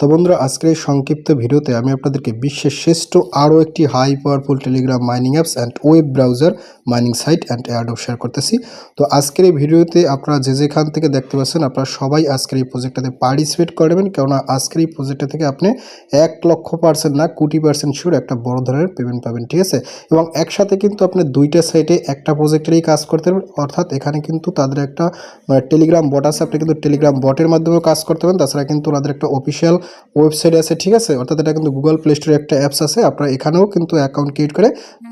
তো বন্ধুরা, আজকের এই সংক্ষিপ্ত ভিডিওতে আমি আপনাদেরকে বিশ্বের শ্রেষ্ঠ আরও একটি high powerful Telegram mining apps and web browser mining site and airdrop share করতেছি। তো আজকের এই ভিডিওতে আপনারা যে যেখান থেকে দেখতে পাচ্ছেন, আপনারা সবাই আজকের এই প্রজেক্টটাতে পার্টিসিপেট করবেন কেননা আজকের এই প্রজেক্টটা থেকে আপনি এক লক্ষ পার্সেন্ট না কোটি পার্সেন্ট শিওর একটা বড় ধরনের পেমেন্ট পাবেন, ঠিক আছে? এবং একসাথে কিন্তু আপনি দুইটা সাইটে একটা প্রজেক্টেরই কাজ করতে পারবেন। অর্থাৎ এখানে কিন্তু তাদের একটা মানে টেলিগ্রাম বট আছে। আপনি কিন্তু টেলিগ্রাম বটের মাধ্যমেও কাজ করতে পারেন। তাছাড়া কিন্তু ওনাদের একটা অফিসিয়াল ওয়েবসাইট আছে, ঠিক আছে? অর্থাৎ এটা কিন্তু গুগল প্লে স্টোরে একটা অ্যাপস আছে, আপনারা এখানেও কিন্তু অ্যাকাউন্ট ক্রিয়েট করে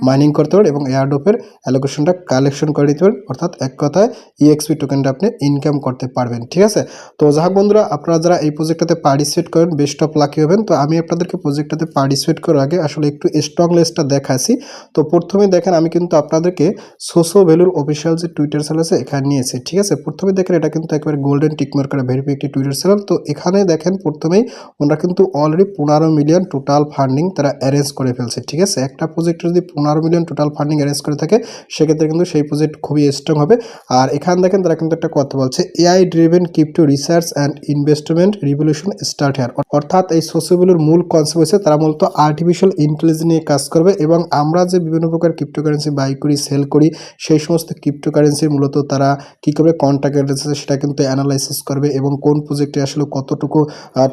মাইনিং করতে পারেন এবং এয়ারডোপের অ্যালোকেশনটা কালেকশন করে দিতে পারেন অর্থাৎ এক কথায় ইএক্সপি টোকেনটা আপনি ইনকাম করতে পারবেন, ঠিক আছে? তো যাই বন্ধুরা, আপনারা যারা এই প্রজেক্টটাতে পার্টিসিপেট করেন বেস্ট অফ লাকি হবেন। তো আমি আপনাদেরকে প্রজেক্টটাতে পার্টিসিপেট করার আগে আসলে একটু স্ট্রং লিস্টটা দেখাচ্ছি। তো প্রথমে দেখেন, আমি কিন্তু আপনাদেরকে সোসো ভ্যালুর অফিসিয়াল যে টুইটার চ্যানেল আছে, এখানে নিয়েছি, ঠিক আছে? প্রথমে দেখেন, এটা কিন্তু একেবারে গোল্ডেন টিকমার্ক করা ভেরিফাই একটি টুইটার চ্যানেল তো এখানে দেখেন, প্রথমেই ওনারা কিন্তু অলরেডি পনেরো মিলিয়ন টোটাল ফান্ডিং তারা অ্যারেঞ্জ করে ফেলছে, ঠিক আছে? একটা প্রজেক্টে যদি পনেরো মিলিয়ন টোটাল ফান্ডিং অ্যারেঞ্জ করে থাকে, সেক্ষেত্রে কিন্তু সেই প্রজেক্ট খুবই স্ট্রং হবে। আর এখানে দেখেন তারা কিন্তু একটা কথা বলছে AI driven crypto research and investment revolution start here অর্থাৎ এই সোসিয়েবলের মূল কনসেপ্ট হচ্ছে তারা মূলত আর্টিফিশিয়াল ইন্টেলিজেন্স নিয়ে কাজ করবে এবং আমরা যে বিভিন্ন প্রকার ক্রিপ্টোকারেন্সি বাই করি সেল করি, সেই সমস্ত ক্রিপ্টোকারেন্সির মূলত তারা কী করবে? কন্ট্যাক্ট সেটা কিন্তু অ্যানালাইসিস করবে এবং কোন প্রজেক্টে আসলে কতটুকু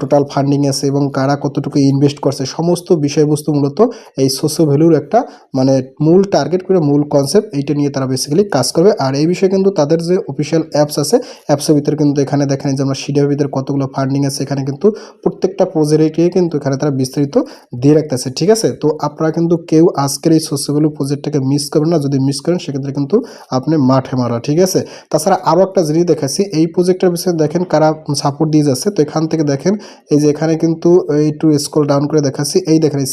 টোটাল ফান্ডিং আছে এবং কারা কতটুকু ইনভেস্ট করছে, সমস্ত বিষয়বস্তু মূলত এই সোশ্যাল ভ্যালুর একটা মানে মূল টার্গেট করে মূল কনসেপ্ট এইটা নিয়ে তারা বেসিক্যালি কাজ করবে। আর এই বিষয়ে কিন্তু তাদের যে অফিসিয়াল অ্যাপস আছে অ্যাপসের ভিতরে কিন্তু এখানে দেখেন যে আমরা সিডিয়ার ভিতরে কতগুলো ফান্ডিং আছে, এখানে কিন্তু প্রত্যেকটা প্রজেক্টে কিন্তু এখানে তারা বিস্তারিত দিয়ে রাখতেছে, ঠিক আছে? তো আপনারা কিন্তু কেউ আজকের এই সোশ্যাল ভ্যালু প্রজেক্টটাকে মিস করবেন না, যদি মিস করেন সেক্ষেত্রে কিন্তু আপনি মাঠে মারা, ঠিক আছে? তাছাড়া আরও একটা জিনিস দেখাচ্ছি, এই প্রজেক্টের বিষয়ে দেখেন কারা সাপোর্ট দিয়ে যাচ্ছে, তো এখান থেকে দেখেন এই যে এখানে কিন্তু একটু স্ক্রল ডাউন করে দেখাচ্ছি। এই দেখেন, এই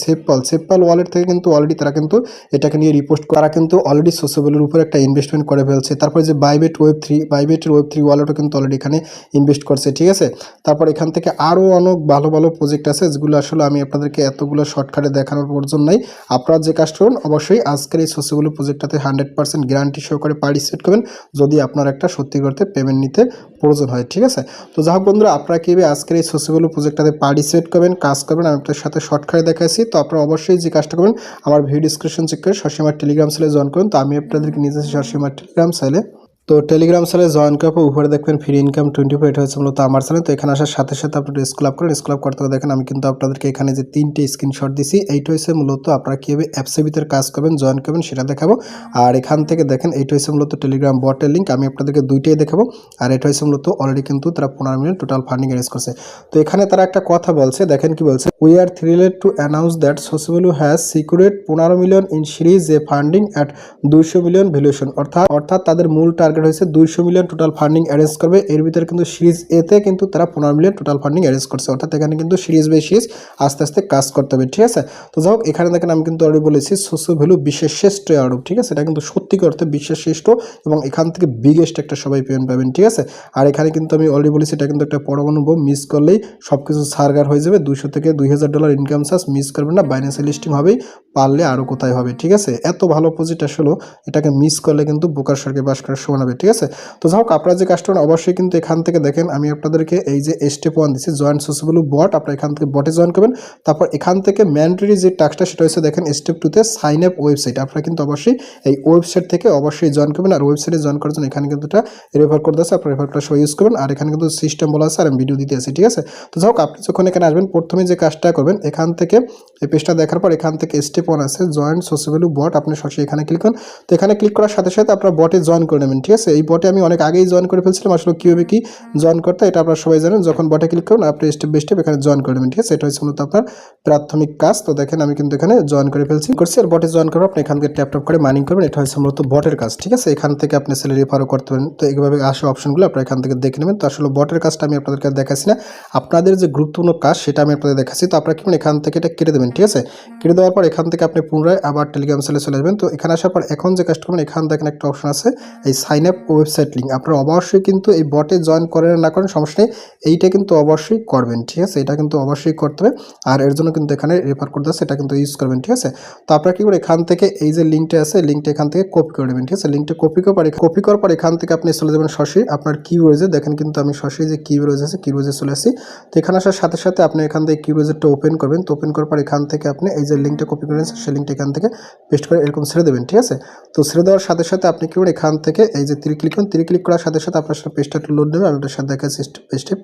সেপপাল ওয়ালেট থেকে কিন্তু অলরেডি তারা কিন্তু এটাকে নিয়ে রিপোস্ট করা। কিন্তু অলরেডি সোশ্যাবলের উপর একটা ইনভেস্টমেন্ট করে ফেলছে। তারপরে যে বাইবেট ওয়েব থ্রি বাইবেটের ওয়েব থ্রি ওয়ালেটও কিন্তু অলরেডি এখানে ইনভেস্ট করছে, ঠিক আছে? তারপর এখান থেকে আরও অনেক ভালো ভালো প্রজেক্ট আছে, যেগুলো আসলে আমি আপনাদেরকে এতগুলো শর্টকাটে দেখানোর প্রয়োজন নাই। আপনারা যে কাজ করুন, অবশ্যই আজকের এই সোশ্যাবল প্রজেক্টটাতে হান্ড্রেড পার্সেন্ট গ্যারান্টি সহকারে পার্টিসিপেট করবেন। যদি আপনার একটা সত্যি করতে পেমেন্ট নিতে প্রয়োজন হয় ঠিক আছে? তো যাই হোক বন্ধুরা, আপনারা কীভাবে আজকের এই সোসিগুলো প্রজেক্টটাতে পার্টিসিপেট করবেন, কাজ করবেন, আমি আপনার সাথে শর্টকাটে দেখাচ্ছি তো আপনারা অবশ্যই যে কাজটা করবেন, আমার ভিডিও ডিসক্রিপশন চেক করে সরসীমার টেলিগ্রাম সেলে জয়েন করুন। তো আমি আপনাদেরকে নিজে যাচ্ছি সবসময় টেলিগ্রাম সেলে তো টেলিগ্রাম সেলে জয়েন করার পর উপরে দেখবেন ফ্রি ইনকাম টোয়েন্টি ফোর এটা হচ্ছে মূলত আমার চ্যানেল তো এখানে আসার সাথে সাথে আপনারা স্কুল আপ করেন স্কুল আপ করতে দেখেন আমি কিন্তু আপনাদেরকে এখানে যে তিনটে স্ক্রিনশট দিছি, এইটা হচ্ছে মূলত আপনারা কীভাবে অ্যাপসের ভিতরে কাজ করবেন জয়েন করবেন, সেটা দেখাবো। আর এখান থেকে দেখেন, এইটা হচ্ছে মূলত টেলিগ্রাম বটের লিঙ্ক আমি আপনাদেরকে দুইটাই দেখাবো। আর এটা হচ্ছে মূলত অলরেডি কিন্তু তারা পনেরো মিলিয়ন টোটাল ফান্ডিং অ্যারেঞ্জ করছে। তো এখানে তারা একটা কথা বলছে, দেখেন কি বলছে? We are thrilled to announce that SoSoValue has secured পনেরো million in series A funding at দুইশো মিলিয়ন ভ্যালুয়েশন অর্থাৎ অর্থাৎ তাদের মূল টার্গেট হয়েছে দুইশো মিলিয়ন টোটাল ফান্ডিং অ্যারেঞ্জ করবে। এর ভিতরে কিন্তু সিরিজ এতে কিন্তু তারা পনেরো মিলিয়ন টোটাল ফান্ডিং অ্যারেঞ্জ করছে। অর্থাৎ এখানে কিন্তু সিরিজ বাই সিরিজ আস্তে আস্তে কাজ করতে হবে, ঠিক আছে? তো যাই হোক, এখানে দেখেন আমি কিন্তু অলরেডি বলেছি সোশ্যাল ভ্যালু বিশ্বের শ্রেষ্ঠ আরব ঠিক আছে? এটা কিন্তু সত্যি করতে বিশ্বের শ্রেষ্ঠ এবং এখান থেকে বিগেস্ট একটা সবাই পেমেন্ট পাবেন, ঠিক আছে? আর এখানে কিন্তু আমি অলরেডি বলেছি এটা কিন্তু একটা পরমাণু বোম মিস করলেই সব কিছু সারগার হয়ে যাবে। দুশো থেকে দুই হাজার ডলার ইনকাম চার্জ মিস করবেন না বাইন্যান্সিয়াল লিস্টিং হবেই, পারলে আরও কোথায় হবে, ঠিক আছে? এত ভালো প্রজেক্ট আসলে এটাকে মিস করলে কিন্তু বোকার সরকে বাস করার সমান হবে, ঠিক আছে? তো যাই হোক, আপনারা যে কাস্টমার অবশ্যই কিন্তু এখান থেকে দেখেন, আমি আপনাদেরকে এই যে স্টেপ ওয়ান দিচ্ছি জয়েন্ট সোসিবল বট আপনারা এখান থেকে বটে জয়েন করবেন। তারপর এখান থেকে ম্যান্ডারি যে টাস্কটা সেটা হচ্ছে দেখেন স্টেপ টুতে সাইন আপ ওয়েবসাইট আপনারা কিন্তু অবশ্যই এই ওয়েবসাইট থেকে অবশ্যই জয়েন করবেন। আর ওয়েবসাইটে জয়েন করার জন্য এখানে কিন্তু এটা রেফার করে দিচ্ছে আপনার রেফার সবাই ইউজ করবেন। আর এখানে কিন্তু সিস্টেম বলা আছে, আর আমি ভিডিও দিতে আছি, ঠিক আছে? তো যাই হোক, আপনি যখন এখানে আসবেন, প্রথমে যে কাজটা করবেন, এখান থেকে এই পেজটা দেখার পর এখান থেকে স্টেপ ওয়ান আছে জয়েন্ট সোসিভ্যালু বট আপনি সরাসরি এখানে ক্লিক করুন। তো এখানে ক্লিক করার সাথে সাথে আপনার বটে জয়েন করে নেবেন, ঠিক আছে এই বটে আমি অনেক আগেই জয়েন করে ফেলছিলাম, আসলে কীভাবে কি জয়েন করতে এটা আপনারা সবাই জানেন। যখন বটে ক্লিক করুন, আপনি স্টেপ বাই স্টেপ এখানে জয়েন করে নেবেন ঠিক আছে? এটা হচ্ছে মূলত আপনার প্রাথমিক কাজ। তো দেখেন, আমি কিন্তু এখানে জয়েন করে ফেলছি। করছি, আর বটে জয়েন করব আপনি এখান থেকে ট্যাপ ট্যাপ করে মাইনিং করবেন। এটা হচ্ছে মূলত বটের কাজ, ঠিক আছে? এখান থেকে আপনি স্যালারি রেফারও করতে পারেন। তো এইভাবে আসে অপশনগুলো আপনারা এখান থেকে দেখে নেবেন। তো আসলে বটের কাজটা আমি আপনাদেরকে দেখাচ্ছি না। আপনাদের যে গুরুত্বপূর্ণ কাজ, সেটা আমি আপনাদের দেখাচ্ছি। তো আপনারা কি এখান থেকে এটা কেটে দেবেন, ঠিক আছে? কেটে দেওয়ার পর এখান থেকে আপনি পুনরায় আবার টেলিগ্রাম সেলে চলে আসবেন। তো এখানে আসার পর এখন যে কাজটা করবেন, এখান দেখেন একটা অপশন আছে, এই সাইন আপ ওয়েবসাইট লিঙ্ক আপনারা অবশ্যই কিন্তু এই বটে জয়েন করেন না করেন, সমস্যা নেই। এইটা কিন্তু অবশ্যই করবেন, ঠিক আছে? এটা কিন্তু অবশ্যই করতে হবে। আর এর জন্য কিন্তু এখানে রেফার করতে আছে এটা কিন্তু ইউজ করবেন, ঠিক আছে? তো আপনারা কি করে এখান থেকে এই যে লিঙ্কটা আছে লিঙ্কটা এখান থেকে কপি করে নেবেন, ঠিক আছে? লিঙ্কটা কপি করার পরে কপি করার পর এখান থেকে আপনি চলে যাবেন সরাসরি আপনার কিউরোজে দেখেন কিন্তু আমি সরাসরি যে কিউরোজ আছে কিউরোজে চলে আসি তো এখানে আসার সাথে সাথে আপনি এখান থেকে কিউরোজেরটা ওপেন করবেন। তো ওপেন করার পর এখান থেকে আপনি এই যে লিঙ্কটা কপি করে সেই লিঙ্কটা এখান থেকে পেস্ট করে এরকম ছেড়ে দেবেন, ঠিক আছে? তো ছেড়ে দেওয়ার সাথে সাথে আপনি কি করে এখান থেকে এই যে তীর ক্লিক করুন ত্রি ক্লিক করার সাথে সাথে আপনার সাথে পেজটা একটু লোড নেবে, আমি ওটার সাথে দেখাচ্ছি স্টেপ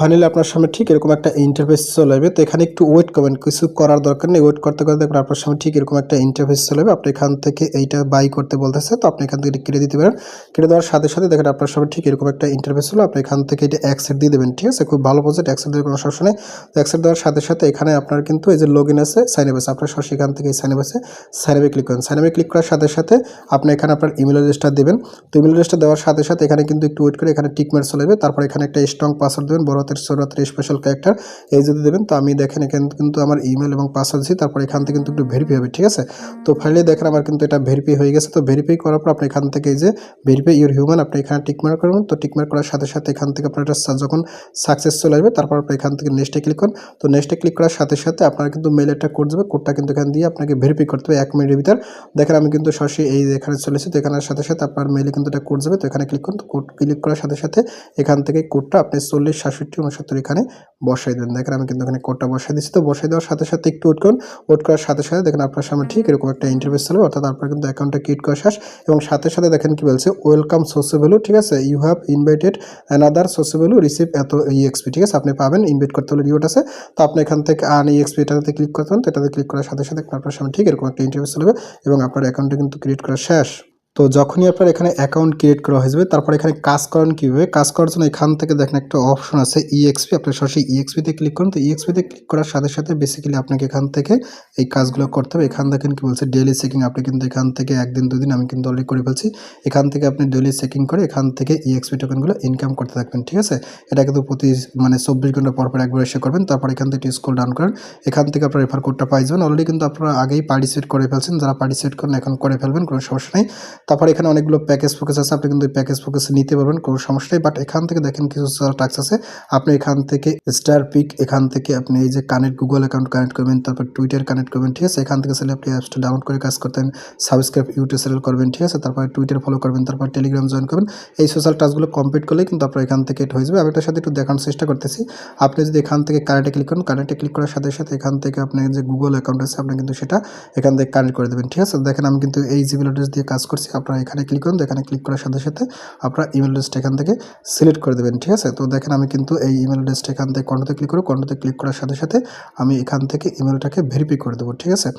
ফাইনালি আপনার সামনে ঠিক এরকম একটা ইন্টারফেস চলে যাবে তো এখানে একটু ওয়েট করবেন কিছু করার দরকার নেই। ওয়েট করতে করতে দেখবেন আপনার সামনে ঠিক এরকম একটা ইন্টারফেস চলে যাবে আপনি এখান থেকে এইটা বাই করতে বলতেছে তো আপনি এখান থেকে কেটে দিতে পারেন। কেটে দেওয়ার সাথে সাথে দেখেন, আপনার সামনে ঠিক এরকম একটা ইন্টারফেস হলো আপনি এখান থেকে এটা অ্যাক্সেট দিয়ে দেবেন, ঠিক আছে? খুব ভালো প্রজেক্ট অ্যাক্সেট দেওয়ার কোনো সমস্যা নেই। তো দেওয়ার সাথে সাথে এখানে আপনার কিন্তু এই যে লগ ইন আছে সাইন আপ আছে। আপনার সরাসরি এখান থেকে সাইন আপ আছে সাইন আপে ক্লিক করেন। সাইন আপে ক্লিক করার সাথে সাথে আপনি এখানে আপনার ইমেল অ্যাড্রেসটা দেবেন। তো ইমেল অ্যাড্রেসটা দেওয়ার সাথে সাথে এখানে কিন্তু একটু ওয়েট করে এখানে মার্ক চলে যাবে তারপর এখানে একটা স্ট্রং পাসওয়ার্ড দেবেন, বড় ছোট হাতের স্পেশাল ক্যারেক্টার এই যদি দেবেন, তো আমি দেখেন এখানে কিন্তু আমার ইমেল এবং পাসওয়ার্ড দিচ্ছি তারপর এখান থেকে কিন্তু একটু ভেরিফাই হবে, ঠিক আছে? তো ফাইনালি দেখেন আমার কিন্তু এটা ভেরিফাই হয়ে গেছে, তো ভেরিফাই করার পর আপনি এখান থেকে এই যে ভেরিফাই ইউর হিউম্যান আপনি এখানে টিকমার্ক করবেন তো টিকমার্ক করার সাথে সাথে এখান থেকে আপনার এটা যখন সাকসেস চলে আসবে, তারপর আপনি এখান থেকে নেক্সটে ক্লিক করুন, তো নেক্সটে ক্লিক করার সাথে সাথে আপনার কিন্তু মেল একটা কোড যাবে কোডটা কিন্তু এখানে দিয়ে আপনাকে ভেরিফাই করতে হবে এক মিনিটের ভিতর। দেখেন আমি কিন্তু সরাসরি এই এখানে চলেছি তো এখানের সাথে সাথে আপনার মেলে কিন্তু এটা কোড যাবে, তো এখানে ক্লিক করুন, তো কোড ক্লিক করার সাথে সাথে এখান থেকে কোডটা আপনি চল্লিশ, সাতষট্টি উনসত্তর এখানে বসাই দেবেন দেখেন আমি কিন্তু এখানে কোডটা বসাই দিচ্ছি তো বসাই দেওয়ার সাথে সাথে একটু ওয়েট করুন। ওয়েট করার সাথে সাথে দেখেন আপনার সামনে ঠিক এরকম একটা ইন্টারভিউ চলবে অর্থাৎ আপনার কিন্তু অ্যাকাউন্টটা ক্রিয়েট করা শেষ। এবং সাথে সাথে দেখেন কি বলছে? ওয়েলকাম সোর্সে ভ্যালু ঠিক আছে? You have invited another SoSoValue receive এত ইএক্সপি ঠিক আছে? আপনি পাবেন ইনভাইট করতে হলে রিওট আছে। তো আপনি এখান থেকে আন ইএক্সপি এটাতে ক্লিক করতে পারেন। তো এটাতে ক্লিক করার সাথে সাথে আপনার সামনে ঠিক এরকম একটা ইন্টারভিউ চলবে এবং আপনার অ্যাকাউন্টটা কিন্তু ক্রিয়েট করা শেষ। তো যখনই আপনার এখানে অ্যাকাউন্ট ক্রিয়েট করা হয়ে যাবে, তারপর এখানে কাজ করেন কীভাবে? কাজ করার জন্য এখান থেকে দেখেন একটা অপশন আছে ইএক্সপি আপনি সরাসরি ইএক্সপিতে ক্লিক করুন। তো ইএক্সপিতে ক্লিক করার সাথে সাথে বেসিক্যালি আপনাকে এখান থেকে এই কাজগুলো করতে হবে। এখান দেখেন কি বলছে ডেলি চেকিং আপনি কিন্তু এখান থেকে একদিন, দুদিন আমি কিন্তু অলরেডি করে ফেলছি। এখান থেকে আপনি ডেলি চেকিং করে এখান থেকে ইএক্সপি টোকেনগুলো ইনকাম করতে থাকবেন, ঠিক আছে? এটা কিন্তু প্রতি মানে চব্বিশ ঘণ্টা পর পর একবার এসে করবেন। তারপর এখান থেকে স্কুল ডাউন করেন। এখান থেকে আপনার রেফার কোডটা পাই যাবেন। অলরেডি কিন্তু আপনারা আগেই পার্টিসিপেট করে ফেলছেন। যারা পার্টিসিপেট করেন এখন করে ফেলবেন, কোনো সমস্যা নেই। তারপর এখানে অনেকগুলো প্যাকেজ ফোকাস আছে, আপনি কিন্তু প্যাকেজ ফোকাস নিতে পারবেন, কোনো সমস্যা বাট এখান থেকে দেখেন কিছু টাক্স আছে। আপনি এখান থেকে স্টার পিক এখান থেকে আপনি এই যে কানেক্ট গুগল অ্যাকাউন্ট কানেক্ট করবেন, তারপর টুইটার কানেক্ট করবেন, ঠিক আছে? এখান থেকে চাইলে আপনি অ্যাপসটা ডাউনলোড করে কাজ করতেন সাবস্ক্রাইব ইউটিউব চ্যানেল করবেন, ঠিক আছে? তারপর টুইটার ফলো করবেন, তারপর টেলিগ্রাম জয়েন করবেন। এই সোশ্যাল টাস্কগুলো কমপ্লিট করলে কিন্তু আপনার এখান থেকে এটা হয়ে যাবে। আমি এটার সাথে একটু দেখানোর চেষ্টা করতেছি। আপনি যদি এখান থেকে কানেক্টে ক্লিক করেন কানেক্টে ক্লিক করার সাথে সাথে এখান থেকে আপনার যে গুগল অ্যাকাউন্ট আছে, আপনি কিন্তু সেটা এখান থেকে কানেক্ট করে দেবেন, ঠিক আছে? দেখেন আমি কিন্তু এই জিমেল অ্যাড্রেস দিয়ে কাজ করছি। আপনারা এখানে ক্লিক করুন, এখানে ক্লিক করার সাথে সাথে আপনার ইমেল অ্যাড্রেসটা এখান থেকে সিলেক্ট করে দেবেন, ঠিক আছে? তো দেখেন আমি কিন্তু এই ইমেল অ্যাড্রেসটা এখান থেকে কন্টোতে ক্লিক করব কন্টোতে ক্লিক করার সাথে সাথে আমি এখান থেকে ইমেলটাকে ভেরিফাই করে দেবো, ঠিক আছে?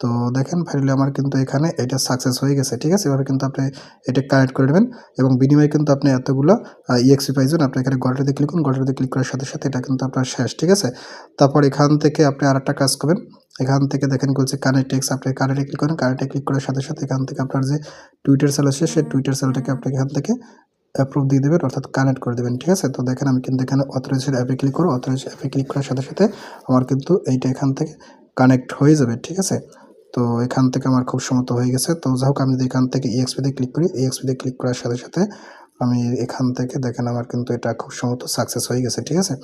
তো দেখেন ফাইনালি আমার কিন্তু এখানে এটা সাকসেস হয়ে গেছে, ঠিক আছে? এভাবে কিন্তু আপনি এটা কানেক্ট করে নেবেন এবং বিনিময়ে কিন্তু আপনি এতগুলো ইএক্সি পাইছেন আপনি এখানে গল্পটাতে ক্লিক করুন গল্পটাতে ক্লিক করার সাথে সাথে এটা কিন্তু আপনার শেষ, ঠিক আছে? তারপর এখান থেকে আপনি আর একটা কাজ করবেন। এখান থেকে দেখেন বলছে কানেক্ট টেক্স আপনি কানেক্টে ক্লিক করেন। কানেক্টে ক্লিক করার সাথে সাথে এখান থেকে আপনার যে টুইটার সেল আছে, সেই টুইটার সেলটাকে আপনি এখান থেকে অ্যাপ্রুভ দিয়ে দেবেন, অর্থাৎ কানেক্ট করে দেবেন, ঠিক আছে? তো দেখেন আমি কিন্তু এখানে অথরাইজের অ্যাপে ক্লিক করো অথরাইজ অ্যাপে ক্লিক করার সাথে সাথে আমার কিন্তু এইটা এখান থেকে কানেক্ট হয়ে যাবে, ঠিক আছে? তো এখান থেকে আমার খুব সমত হয়ে গেছে। তো যাই হোক, আমি যদি এখান থেকে ইএক্সপিতে ক্লিক করি ইএক্সপিতে ক্লিক করার সাথে সাথে আমি এখান থেকে দেখেন আমার কিন্তু এটা খুব সমত সাকসেস হয়ে গেছে, ঠিক আছে?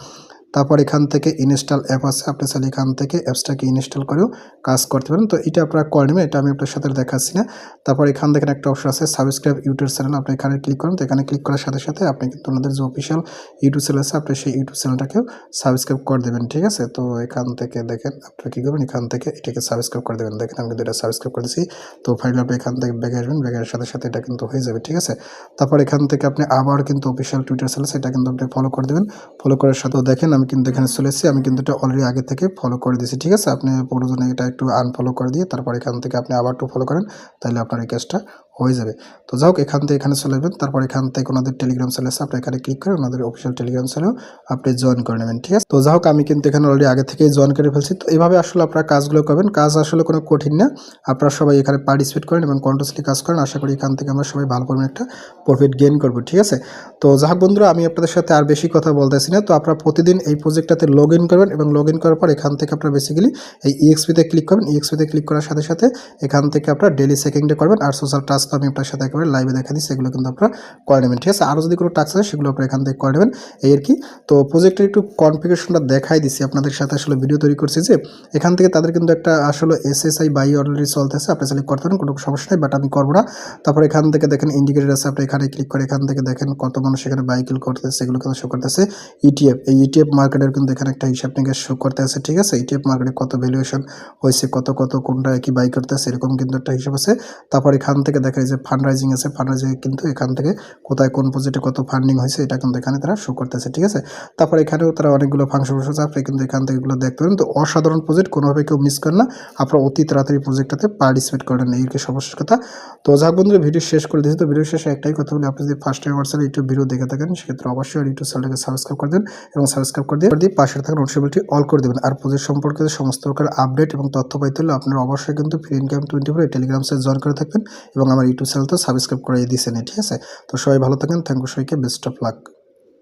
তারপর এখান থেকে ইনস্টল অ্যাপ আছে। আপনি চাইলে এখান থেকে অ্যাপসটাকে ইনস্টল করেও কাজ করতে পারেন। তো এটা আপনারা করে নেবেন, এটা আমি আপনার সাথে দেখাচ্ছি না। তারপর এখান থেকে একটা অপশন আছে সাবস্ক্রাইব ইউটিউব চ্যানেল আপনি এখানে ক্লিক করেন। তো এখানে ক্লিক করার সাথে সাথে আপনি কিন্তু ওনাদের যে অফিসিয়াল ইউটিউব চ্যানেল আছে, আপনি সেই ইউটিউব চ্যানেলটাকেও সাবস্ক্রাইব করে দেবেন, ঠিক আছে? তো এখান থেকে দেখেন, আপনারা কী করবেন? এখান থেকে এটাকে সাবস্ক্রাইব করে দেবেন। দেখেন, আমি কিন্তু এটা সাবস্ক্রাইব করেছি তো ফাইনাল আপনি এখান থেকে ব্যাগে আসবেন। ব্যাগের সাথে সাথে এটা কিন্তু হয়ে যাবে, ঠিক আছে? তারপর এখান থেকে আপনি আবার কিন্তু অফিসিয়াল টুইটার চ্যানেল সেটা কিন্তু আপনি ফলো করে দেবেন। ফলো করার সাথেও দেখেন, আমি কিন্তু এখানে চলে এসেছি। আমি কিন্তু এটা অলরেডি আগে থেকে ফলো করে দিয়েছি, ঠিক আছে? আপনি প্রয়োজনে এটা একটু আনফলো করে দিয়ে তারপর এখান থেকে আপনি আবার একটু ফলো করেন, তাহলে আপনার এই কাজটা হয়ে যাবে। তো যাই হোক, এখান থেকে এখানে চলে যাবেন তারপর এখান থেকে ওনাদের টেলিগ্রাম চ্যানেল আছে আপনি এখানে ক্লিক করে ওনাদের অফিসিয়াল টেলিগ্রাম চ্যানেল আপনি জয়েন করে নেবেন, ঠিক আছে? তো যাই হোক, আমি কিন্তু এখানে অলরেডি আগে থেকেই জয়েন করে ফেলছি। তো এইভাবে আসলে আপনারা কাজগুলো করবেন। কাজ আসলে কোনো কঠিন না। আপনারা সবাই এখানে পার্টিসিপেট করেন এবং কন্টিনিউসলি কাজ করেন। আশা করি এখান থেকে আমরা সবাই ভালো পরিমাণে একটা প্রফিট গেইন করব, ঠিক আছে? তো যাই হোক বন্ধুরা, আমি আপনাদের সাথে আর বেশি কথা বলতেছি না। তো আপনারা প্রতিদিন এই প্রজেক্টটাতে লগ ইন করবেন এবং লগ ইন করার পর এখান থেকে আপনারা বেসিক্যালি এই ইএক্সপিতে ক্লিক করবেন। ইএক্সপিতে ক্লিক করার সাথে সাথে এখান থেকে আপনারা ডেলি চেকিংটা করবেন। আর সোশ্যাল টাস্ক তো আমি আপনার সাথে একেবারে লাইভে দেখা দিই সেগুলো কিন্তু আপনারা করে নেবেন, ঠিক আছে? আরও যদি কোনো টাস্ক আছে সেগুলো আপনারা এখান থেকে করে নেবেন। এই আর কি। তো প্রজেক্টের একটু কনফিগারেশনটা দেখাই দিছি আপনাদের সাথে আসলে ভিডিও তৈরি করছি যে, এখান থেকে তাদের কিন্তু একটা আসলে এসএসআই বাই অলরেডি চলতেছে, আপনি সিলেক্ট করতে পারেন, কোনো সমস্যা নেই বাট আমি করব না। তারপর এখান থেকে দেখেন ইন্ডিকেটার আছে, আপনি এখানে ক্লিক করে এখান থেকে দেখেন কত মানুষ এখানে বাইকেল করতেছে সেগুলো কিন্তু শো করতেছে। ইটিএফ এই ইটিএফ মার্কেটের কিন্তু এখানে একটা হিসাব নিকাশ শো করতে আছে? ঠিক আছে ইটিএফ মার্কেটে কত ভ্যালুয়েশন হয়েছে, কত কত, কোনটা কি বাই করতেছে, এরকম কিন্তু একটা হিসাব আছে। তারপর এখান থেকে দেখা যায় যে ফান্ড রাইজিং আছে ফান্ড রাইজিং কিন্তু এখান থেকে কোথায় কোন প্রজেক্টে কত ফান্ডিং হয়েছে, এটা কিন্তু এখানে তারা শো করতেছে, ঠিক আছে? তারপর এখানেও তারা অনেকগুলো ফাংশন আছে আপনি কিন্তু এখান থেকে এগুলো দেখতে পারেন। তো অসাধারণ প্রজেক্ট কোনোভাবে কেউ মিস করেন না। আপনারা অতি তাড়াতাড়ি প্রজেক্টটাতে পার্টিসিপেট করেন এই সর্বশেষ কথা। তো যাক বন্ধুরা ভিডিও শেষ করে দিয়েছি। তো ভিডিও শেষে একটাই কথা বলি, আপনি যদি first time channel YouTube video দেখে থাকেন, সেক্ষেত্রে অবশ্যই ইউটিউব চ্যানেলকে সাবস্ক্রাইব করে দেন এবং সাবস্ক্রাইব করে দিয়ে দিয়ে পাশে থাকা নোটিফিকেশনটি অল করে দেবেন। আর প্রজেক্ট সম্পর্কে সমস্ত প্রকার আপডেট এবং তথ্য পাইতে হলে আপনারা অবশ্যই কিন্তু free income twenty four Telegram site join করে থাকবেন এবং আমার ইউটিউব চ্যানেল তো সাবস্ক্রাইব করে দিয়েছেন ঠিক আছে? তো সবাই ভালো থাকেন। থ্যাংক ইউ সবাইকে। Best of luck.